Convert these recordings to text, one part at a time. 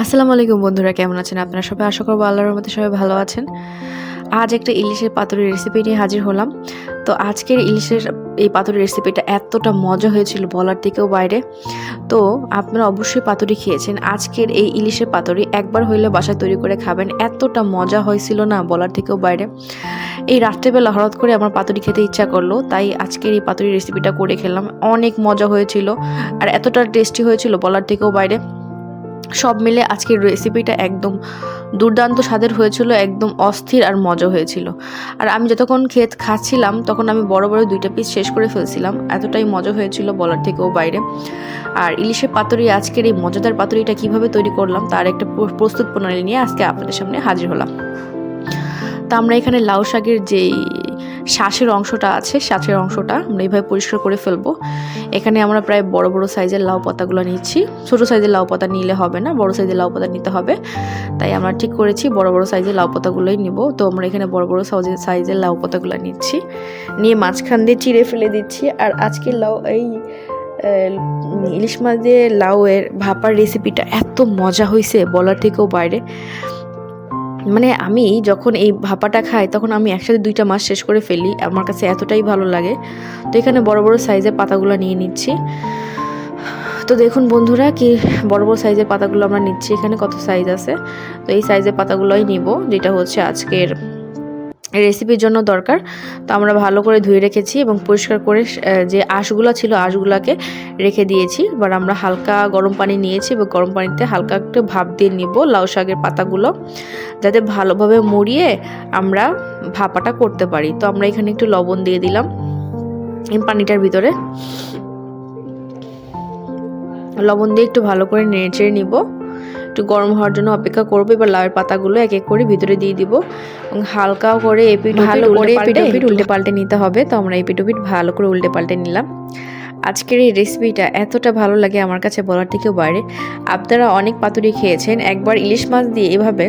আসসালামু আলাইকুম বন্ধুরা, কেমন আছেন আপনারা সবাই? আশা করব আল্লাহর মধ্যে সবাই ভালো আছেন। আজ একটা ইলিশের পাতুরির রেসিপি নিয়ে হাজির হলাম। তো আজকের ইলিশের এই পাতুরির রেসিপিটা এতটা মজা হয়েছিল বলার থেকেও বাইরে। তো আপনারা অবশ্যই পাতুরি খেয়েছেন। আজকের এই ইলিশের পাতুরি একবার হইলে বাসায় তৈরি করে খাবেন। এতটা মজা হয়েছিল না বলার থেকেও বাইরে। এই রাত্রেবেলা হঠাৎ করে আমার পাতুরি খেতে ইচ্ছা করল, তাই আজকের এই পাতুরি রেসিপিটা করে খেলাম। অনেক মজা হয়েছিল আর এতটা টেস্টি হয়েছিল বলার থেকেও বাইরে। সব মিলে আজকের রেসিপিটা একদম দুর্দান্ত স্বাদের হয়েছিল, একদম অস্থির আর মজা হয়েছিল। আর আমি যতক্ষণ খেত খাচ্ছিলাম, তখন আমি বড় বড় দুইটা পিস শেষ করে ফেলছিলাম। এতটাই মজা হয়েছিল বলার থেকেও বাইরে। আর ইলিশের পাতুরি, আজকের এই মজাদার পাতুরিটা কীভাবে তৈরি করলাম, তার একটা প্র- প্রস্তুত প্রণালী নিয়ে আজকে আপনাদের সামনে হাজির হলাম। তা আমরা এখানে লাউ শাকের যেই শ্বাসের অংশটা আছে শ্বাসের অংশটা আমরা এইভাবে পরিষ্কার করে ফেলব। এখানে আমরা প্রায় বড় বড় সাইজের লাউ পাতাগুলো নিচ্ছি। ছোট সাইজের লাউ পাতা নিলে হবে না, বড় সাইজের লাউ পাতা নিতে হবে। তাই আমরা ঠিক করেছি, বড় বড় সাইজের লাউ পাতাগুলোই নিব। তো আমরা এখানে বড় বড় সাইজের সাইজের লাউ পাতাগুলো নিচ্ছি। নিয়ে মাঝখান দিয়ে চিড়ে ফেলে দিচ্ছি। আর আজকে লাউ, এই ইলিশ মাছ দিয়ে লাউয়ের ভাপার রেসিপিটা এত মজা হয়েছে বলার থেকেও বাইরে। মানে আমি যখন এই ভাপাটা খাই, তখন আমি একসাথে দুইটা মাস শেষ করে ফেলি। আমার কাছে এতটাই ভালো লাগে। তো এখানে বড় বড় সাইজের পাতাগুলো নিয়ে নিচ্ছি। তো দেখুন বন্ধুরা, কি বড় বড় সাইজের পাতাগুলো আমরা নিচ্ছি। এখানে কত সাইজ আছে? তো এই সাইজের পাতাগুলোই নিব, যেটা হচ্ছে আজকের রেসিপির জন্য দরকার। তো আমরা ভালো করে ধুয়ে রেখেছি এবং পরিষ্কার করে যে আঁশগুলো ছিল আঁশগুলোকে রেখে দিয়েছি। এবার আমরা হালকা গরম পানি নিয়েছি এবং গরম পানিতে হালকা একটু ভাপ দিয়ে নিব লাউ শাকের পাতাগুলো, যাতে ভালোভাবে মুড়িয়ে আমরা ভাপাটা করতে পারি। তো আমরা এখানে একটু লবণ দিয়ে দিলাম এই পানিটার ভিতরে। লবণ দিয়ে একটু ভালো করে নেড়ে চেড়ে নিব। একটু গরম হওয়ার জন্য অপেক্ষা করব। এবার লাউয়ের পাতাগুলো এক এক করে ভিতরে দিয়ে দিব। এবং হালকা করে এপিট ভালো করে এপিট উল্টে পাল্টে নিতে হবে। তো আমরা এপিট ওপিট ভালো করে উল্টে পাল্টে নিলাম। আজকের এই রেসিপিটা এতটা ভালো লাগে আমার কাছে বলার থেকেও বাইরে। আপনারা অনেক পাতুরি খেয়েছেন। একবার ইলিশ মাছ দিয়ে এভাবে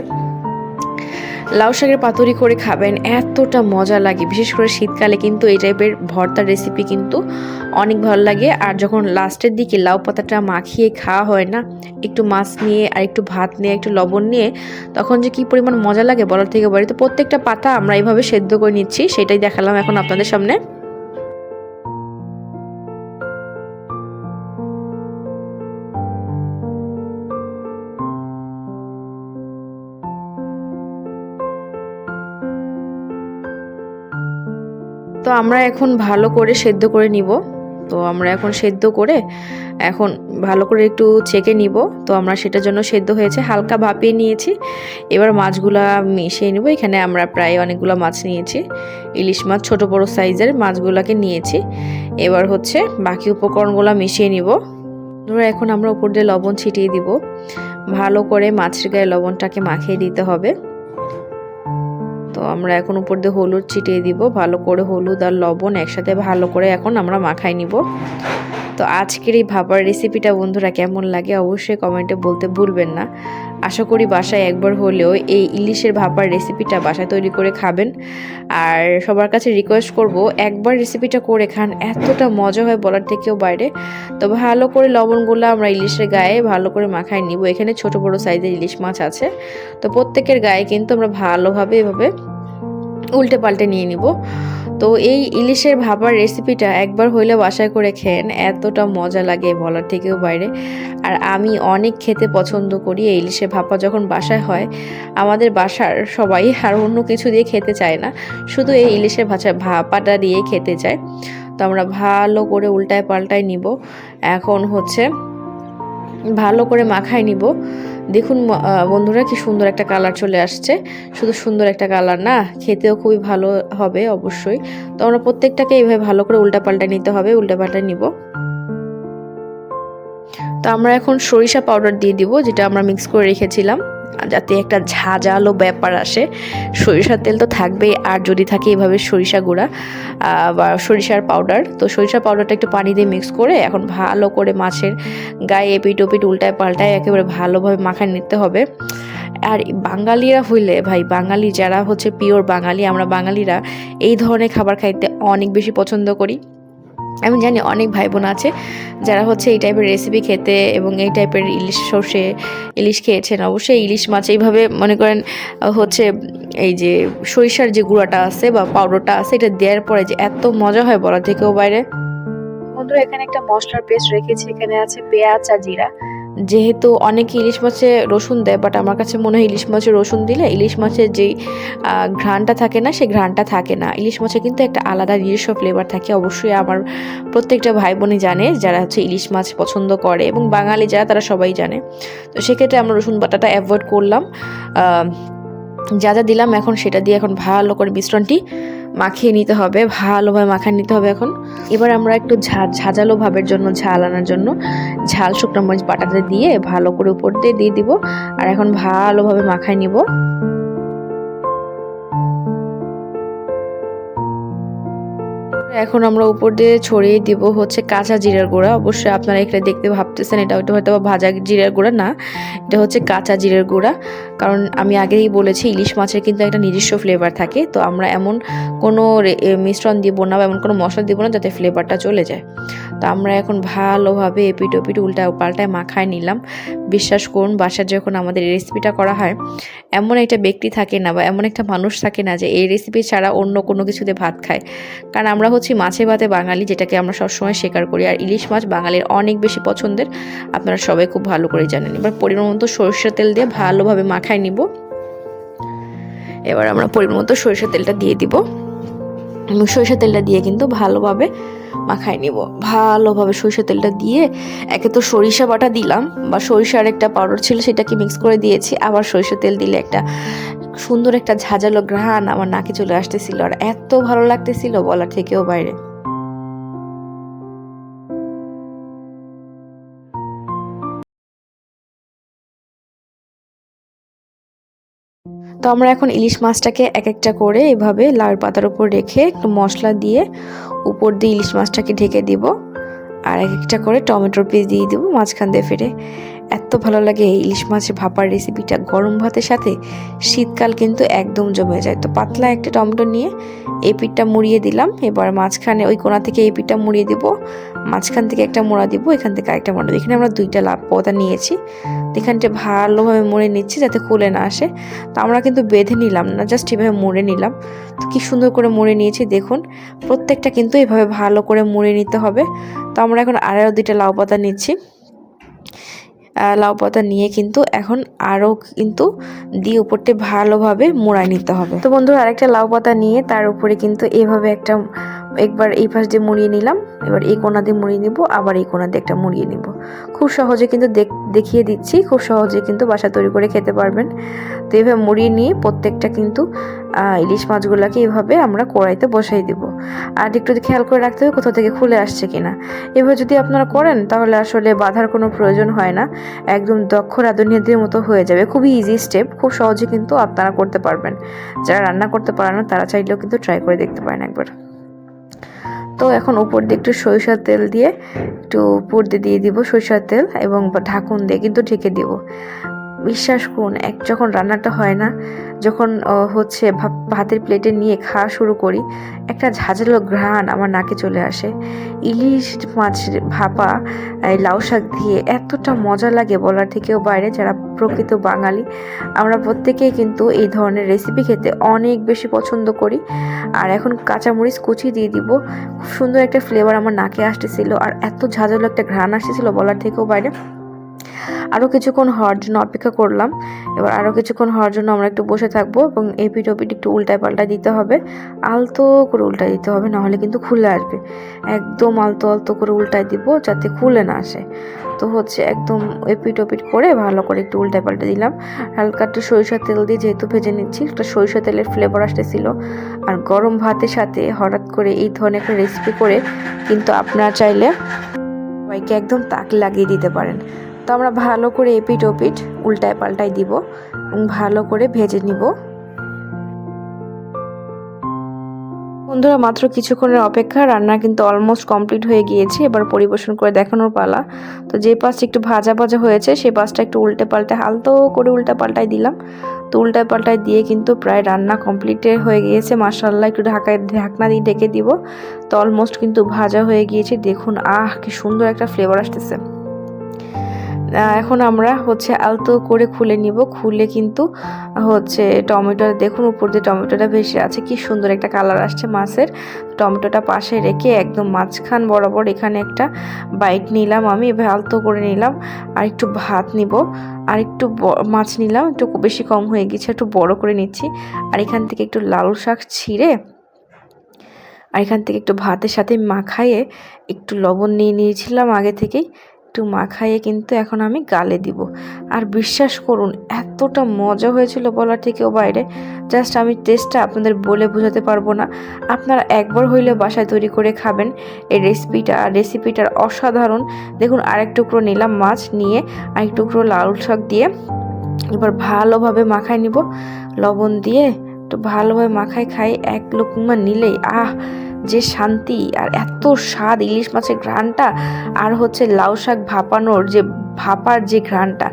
লাউ শাকের পাতুরি করে খাবেন, এতটা মজা লাগে। বিশেষ করে শীতকালে কিন্তু এই টাইপের ভর্তার রেসিপি কিন্তু অনেক ভালো লাগে। আর যখন লাস্টের দিকে লাউ পাতাটা মাখিয়ে খাওয়া হয় না, একটু মাছ নিয়ে আর একটু ভাত নিয়ে, একটু লবণ নিয়ে, তখন যে কি পরিমাণ মজা লাগে বলার থেকে বাড়ি তো প্রত্যেকটা পাতা আমরা এইভাবে সেদ্ধ করে নিচ্ছি, সেটাই দেখালাম এখন আপনাদের সামনে। তো আমরা এখন ভালো করে সেদ্ধ করে নিব। তো আমরা এখন সেদ্ধ করে এখন ভালো করে একটু ছেঁকে নিব। তো আমরা সেটার জন্য সেদ্ধ হয়েছে, হালকা ভাপিয়ে নিয়েছি। এবার মাছগুলা মিশিয়ে নিব। এখানে আমরা প্রায় অনেকগুলো মাছ নিয়েছি। ইলিশ মাছ, ছোট বড় সাইজের মাছগুলোকে নিয়েছি। এবার হচ্ছে বাকি উপকরণগুলো মিশিয়ে নিব। ধরো এখন আমরা উপর দিয়ে লবণ ছিটিয়ে দিব। ভালো করে মাছের গায়ে লবণটাকে মাখিয়ে দিতে হবে। তো আমরা এখন উপর দিয়ে হলুদ ছিটিয়ে দিব, ভালো করে হলুদ আর লবণ একসাথে ভালো করে এখন আমরা মাখাই নিব। তো আজকের এই ভাবার রেসিপিটা বন্ধুরা কেমন লাগে অবশ্যই কমেন্টে বলতে ভুলবেন না। আশা করি বাসায় একবার হলেও এই ইলিশের ভাপার রেসিপিটা বাসায় তৈরি করে খাবেন। আর সবার কাছে রিকোয়েস্ট করব, একবার রেসিপিটা করে খান, এতটা মজা হয় বলার থেকেও বাইরে। তো ভালো করে লবণগুলো আমরা ইলিশের গায়ে ভালো করে মাখায় নিব। এখানে ছোট বড় সাইজের ইলিশ মাছ আছে। তো প্রত্যেকের গায়ে কিন্তু আমরা ভালোভাবে এভাবে উল্টে পাল্টে নিয়ে নিব। তো এই ইলিশের ভাপার রেসিপিটা একবার হইলে বাসায় করে খেন এতটা মজা লাগে বলার থেকেও বাইরে। আর আমি অনেক খেতে পছন্দ করি এই ইলিশের ভাপা যখন বাসায় হয়, আমাদের বাসার সবাই আর অন্য কিছু দিয়ে খেতে চায় না, শুধু এই ইলিশের ভাষা ভাপাটা দিয়ে খেতে চায়। তো আমরা ভালো করে উল্টায় পাল্টায় নিব। এখন হচ্ছে ভালো করে মাখায় নিব। দেখুন বন্ধুরা, কি সুন্দর একটা কালার চলে আসছে। শুধু সুন্দর একটা কালার না, খেতেও খুবই ভালো হবে অবশ্যই। তো আমরা প্রত্যেকটাকে এইভাবে ভালো করে উল্টাপাল্টা নিতে হবে, উল্টাপাল্টা নিব। তো আমরা এখন সরিষা পাউডার দিয়ে দিব, যেটা আমরা মিক্স করে রেখেছিলাম। যাতে একটা ঝাঁঝালো ব্যাপার আসে। সরিষার তেল তো থাকবেই, আর যদি থাকে এভাবে সরিষা গুঁড়া বা সরিষার পাউডার তো সরিষার পাউডারটা একটু পানি দিয়ে মিক্স করে এখন ভালো করে মাছের গায়ে এপিট ওপিট উল্টায় পাল্টায় একেবারে ভালোভাবে মাখায় নিতে হবে। আর বাঙালিরা হইলে ভাই, বাঙালি যারা হচ্ছে পিওর বাঙালি, আমরা বাঙালিরা এই ধরনের খাবার খাইতে অনেক বেশি পছন্দ করি। আমি জানি অনেক ভাই বোন আছে যারা হচ্ছে এই টাইপের রেসিপি খেতে এবং এই টাইপের ইলিশ সর্ষে ইলিশ খেয়েছেন। অবশ্যই ইলিশ মাছ এইভাবে মনে করেন হচ্ছে এই যে সরিষার যে গুঁড়াটা আছে বা পাউডারটা আছে, এটা দেওয়ার পরে যে এত মজা হয় বলা থেকেও বাইরে। বন্ধুরা, এখানে একটা মশলার পেস্ট রেখেছি। এখানে আছে পেঁয়াজ আর জিরা। যেহেতু অনেকে ইলিশ মাছে রসুন দেয় বাট আমার কাছে মনে হয় ইলিশ মাছে রসুন দিলে ইলিশ মাছের যেই ঘ্রাণটা থাকে না সেই ঘ্রাণটা থাকে না। ইলিশ মাছে কিন্তু একটা আলাদা নিজস্ব ফ্লেভার থাকে। অবশ্যই আমার প্রত্যেকটা ভাই বোনই জানে যারা হচ্ছে ইলিশ মাছ পছন্দ করে এবং বাঙালি যারা, তারা সবাই জানে। তো সেক্ষেত্রে আমরা রসুন বাটাটা অ্যাভয়েড করলাম। যা যা দিলাম, এখন সেটা দিয়ে এখন ভালো করে মিশ্রণটি মাখিয়ে নিতে হবে, ভালোভাবে মাখিয়ে নিতে হবে এখন। এবার আমরা একটু ঝা- ঝাঁঝালো ভাবের জন্য ঝাল আনার জন্য ঝাল শুকনো মরিচ বাটাতে দিয়ে ভালো করে উপর দিয়ে দিয়ে দিব। আর এখন ভালোভাবে মাখায় নিব। এখন আমরা উপর দিয়ে ছড়িয়ে দিব হচ্ছে কাঁচা জিরার গুঁড়া। অবশ্যই আপনারা এখানে দেখতে ভাবতেছেন এটা হয়তো হয়তো ভাজা জিরার গুঁড়া না, এটা হচ্ছে কাঁচা জিরার গুঁড়া। কারণ আমি আগেই বলেছি ইলিশ মাছের কিন্তু একটা নিজস্ব ফ্লেভার থাকে, তো আমরা এমন কোনো মিশ্রণ দিব না বা এমন কোনো মশলা দিব না যাতে ফ্লেভারটা চলে যায়। তো আমরা এখন ভালোভাবে এপিট ওপিট উল্টায় পাল্টায় মাখায় নিলাম। বিশ্বাস করুন বাসার যখন আমাদের এই রেসিপিটা করা হয়, এমন একটা ব্যক্তি থাকে না বা এমন একটা মানুষ থাকে না যে এই রেসিপি ছাড়া অন্য কোনো কিছুতে ভাত খায়। কারণ আমরা হচ্ছি মাছে ভাতে বাঙালি, যেটাকে আমরা সবসময় স্বীকার করি। আর ইলিশ মাছ বাঙালির অনেক বেশি পছন্দের। আপনারা সবাই খুব ভালো করে জানেন। এবার পরিমাণ মতো সরষের তেল দিয়ে ভালোভাবে মাখায় নিব। এবার আমরা পরিমাণ মতো সরিষার তেলটা দিয়ে দিব। এবং সরিষার তেলটা দিয়ে কিন্তু ভালোভাবে মাখায় নিব। ভালোভাবে সরিষা তেলটা দিয়ে একে তো সরিষা বাটা দিলাম, বা সরিষার একটা পাউডার ছিল সেটাকে মিক্স করে দিয়েছি। আবার সরিষা তেল দিলে একটা সুন্দর একটা ঝাঁঝালো ঘ্রাণ আমার নাকে চলে আসতেছিল। আর এত ভালো লাগতেছিল বলা থেকেও বাইরে। আমরা এখন ইলিশ মাছটাকে এক একটা করে এভাবে লাল পাতার উপর রেখে একটু মশলা দিয়ে উপর দিয়ে ইলিশ মাছটাকে ঢেকে দিব। আর এক একটা করে টমেটোর পিস দিয়ে দেবো মাঝখান দিয়ে ফেটে। এত ভালো লাগে এই ইলিশ মাছের ভাপার রেসিপিটা। গরম ভাতের সাথে শীতকাল কিন্তু একদম জমে যায়। তো পাতলা একটা টমেটো নিয়ে এই পিঠটা মুড়িয়ে দিলাম। এবার মাঝখানে ওই কোনা থেকে এই পিঠটা মুড়িয়ে দিব। মাঝখান থেকে একটা মোড়া দিব, এখান থেকে আরেকটা মোড়া এখানে আমরা দুইটা লাভ পদা নিয়েছি। এখানটা ভালোভাবে মুড়ে নিচ্ছি যাতে খুলে না আসে। তো আমরা কিন্তু বেঁধে নিলাম না, জাস্ট এভাবে মুড়ে নিলাম। তো কি সুন্দর করে মুড়ে নিয়েছি, দেখুন। প্রত্যেকটা কিন্তু এভাবে ভালো করে মুড়ে নিতে হবে। তো আমরা এখন আরও দুইটা লাউ পাতা নিচ্ছি। লাউ পাতা নিয়ে কিন্তু এখন আরও কিন্তু দিয়ে উপরটি ভালোভাবে মোড়ায় নিতে হবে। তো বন্ধুরা, আরেকটা লাউ পাতা নিয়ে তার উপরে কিন্তু এভাবে একটা একবার এই পাশ দিয়ে মুড়িয়ে নিলাম, এবার এই কোনা দিয়ে মুড়িয়ে নিব, আবার এই কোনা দিয়ে একটা মুড়িয়ে নিব। খুব সহজে কিন্তু দেখ- দেখিয়ে দিচ্ছি, খুব সহজে কিন্তু বাসা তৈরি করে খেতে পারবেন। তো এভাবে মুড়িয়ে নিয়ে প্রত্যেকটা কিন্তু ইলিশ মাছগুলোকে এভাবে আমরা কড়াইতে বসাই দিব। আর একটু যদি খেয়াল করে রাখতে হবে কোথাও থেকে খুলে আসছে কিনা। এভাবে যদি আপনারা করেন, তাহলে আসলে বাধার কোনো প্রয়োজন হয় না। একদম দক্ষ রাঁধুনিদের মতো হয়ে যাবে। খুবই ইজি স্টেপ খুব সহজে কিন্তু আপনারা করতে পারবেন। যারা রান্না করতে পারেন না, তারা চাইলেও কিন্তু ট্রাই করে দেখতে পারেন একবার। তো এখন উপর দিয়ে একটু সরিষার তেল দিয়ে একটু উপর দিয়ে দিয়ে দিব সরিষার তেল এবং ঢাকুন দিয়ে কিন্তু ঢেকে দিব। বিশ্বাস করুন, এক যখন রান্নাটা হয় না, যখন হচ্ছে ভাত- ভাতের প্লেটে নিয়ে খাওয়া শুরু করি, একটা ঝাঁঝালো ঘ্রাণ আমার নাকে চলে আসে। ইলিশ মাছ, ভাপা, এই লাউ শাক দিয়ে এতটা মজা লাগে বলার থেকেও বাইরে, যারা প্রকৃত বাঙালি, আমরা প্রত্যেকেই কিন্তু এই ধরনের রেসিপি খেতে অনেক বেশি পছন্দ করি। আর এখন কাঁচামরিচ কুচি দিয়ে দিব, খুব সুন্দর একটা ফ্লেভার আমার নাকে আসতেছিল, আর এত ঝাঁঝালো একটা ঘ্রাণ আসতেছিল বলার থেকেও বাইরে। আরও কিছুক্ষণ হওয়ার জন্য অপেক্ষা করলাম। এবার আরও কিছুক্ষণ হওয়ার জন্য আমরা একটু বসে থাকব এবং এই পিঠ একটু উল্টায় পাল্টায় দিতে হবে। আলতো করে উল্টায় দিতে হবে নাহলে কিন্তু খুলে আসবে। একদম আলতো আলতো করে উল্টায় দিব যাতে খুলে না আসে। তো হচ্ছে একদম এপিট ওপিট করে ভালো করে একটু উল্টায় পাল্টে দিলাম। হালকা একটু সরিষার তেল দিয়ে যেহেতু ভেজে নিচ্ছি, একটা সরিষা তেলের ফ্লেভার আসতেছিল। আর গরম ভাতের সাথে হঠাৎ করে এই ধরনের একটা রেসিপি করে কিন্তু আপনারা চাইলে সবাইকে একদম তাক লাগিয়ে দিতে পারেন। তো আমরা ভালো করে এপিট ওপিট উল্টায় পাল্টায় দিব এবং ভালো করে ভেজে নিব। বন্ধুরা, মাত্র কিছুক্ষণের অপেক্ষা, রান্না কিন্তু অলমোস্ট কমপ্লিট হয়ে গিয়েছে। এবার পরিবেশন করে দেখানোর পালা। তো যে পাশটা একটু ভাজা ভাজা হয়েছে সেই পাশটা একটু উল্টে পাল্টে হালতো করে উল্টে পাল্টায় দিলাম। তো উল্টায় পাল্টায় দিয়ে কিন্তু প্রায় রান্না কমপ্লিট হয়ে গিয়েছে। মাসাল্লাহ একটু ঢাকায় ঢাকনা দিয়ে ডেকে দিব। তো অলমোস্ট কিন্তু ভাজা হয়ে গিয়েছে। দেখুন, আহ, কি সুন্দর একটা ফ্লেভার আসতেছে। এখন আমরা হচ্ছে আলতো করে খুলে নিব। খুলে কিন্তু হচ্ছে টমেটো, দেখুন উপর দিয়ে টমেটোটা ভেসে আছে, কি সুন্দর একটা কালার আসছে মাছের। টমেটোটা পাশে রেখে একদম মাঝখান বরাবর এখানে একটা বাইট নিলাম আমি এভাবে আলতো করে নিলাম। আর একটু ভাত নিব, আর একটু মাছ নিলাম, একটু বেশি কম হয়ে গেছে, একটু বড় করে নিচ্ছি। আর এখান থেকে একটু লাল শাক ছিঁড়ে, আর এখান থেকে একটু ভাতের সাথে মাখাইয়ে একটু লবণ নিয়ে নিয়েছিলাম আগে থেকেই। একটু মাখাইয়ে কিন্তু এখন আমি গালে দিব। আর বিশ্বাস করুন, এতটা মজা হয়েছিল বলার থেকেও বাইরে। জাস্ট আমি টেস্টটা আপনাদের বলে বোঝাতে পারব না। আপনারা একবার হইলে বাসায় তৈরি করে খাবেন। এই রেসিপিটা রেসিপিটার অসাধারণ। দেখুন, আরেক টুকরো নিলাম মাছ নিয়ে, আরেক টুকরো লাল শাক দিয়ে। এবার ভালোভাবে মাখায় নিব। লবণ দিয়ে একটু ভালোভাবে মাখায় খাই এক লোকমা নিলেই, আহ! যে শান্তি আর এত স্বাদ ইলিশ মাছের ঘ্রাণটা আর হচ্ছে লাউ শাক ভাপানোর যে ভাপার যে ঘ্রাণটা,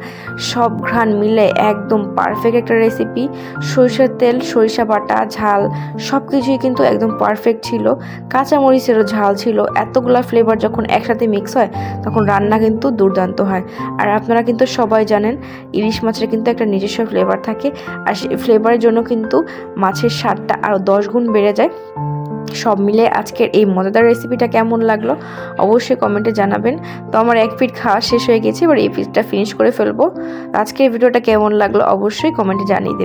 সব ঘ্রাণ মিলে একদম পারফেক্ট একটা রেসিপি সরিষার তেল, সরিষা বাটা, ঝাল সব কিছুই কিন্তু একদম পারফেক্ট ছিল। কাঁচামরিচেরও ঝাল ছিল। এতগুলা ফ্লেভার যখন একসাথে মিক্স হয়, তখন রান্না কিন্তু দুর্দান্ত হয়। আর আপনারা কিন্তু সবাই জানেন, ইলিশ মাছের কিন্তু একটা নিজস্ব ফ্লেভার থাকে। আর সেই ফ্লেভারের জন্য কিন্তু মাছের স্বাদটা আরও দশ গুণ বেড়ে যায়। সব মিলে আজকের এই মজাদার রেসিপিটা কেমন লাগল অবশ্যই কমেন্টে জানাবেন। তো আমার এক পিঠ খাওয়া শেষ হয়ে গেছে, এবার এই পিঠটা ফিনিশ করে ফেলব। আজকের ভিডিওটা কেমন লাগল অবশ্যই কমেন্টে জানিয়ে দেবেন।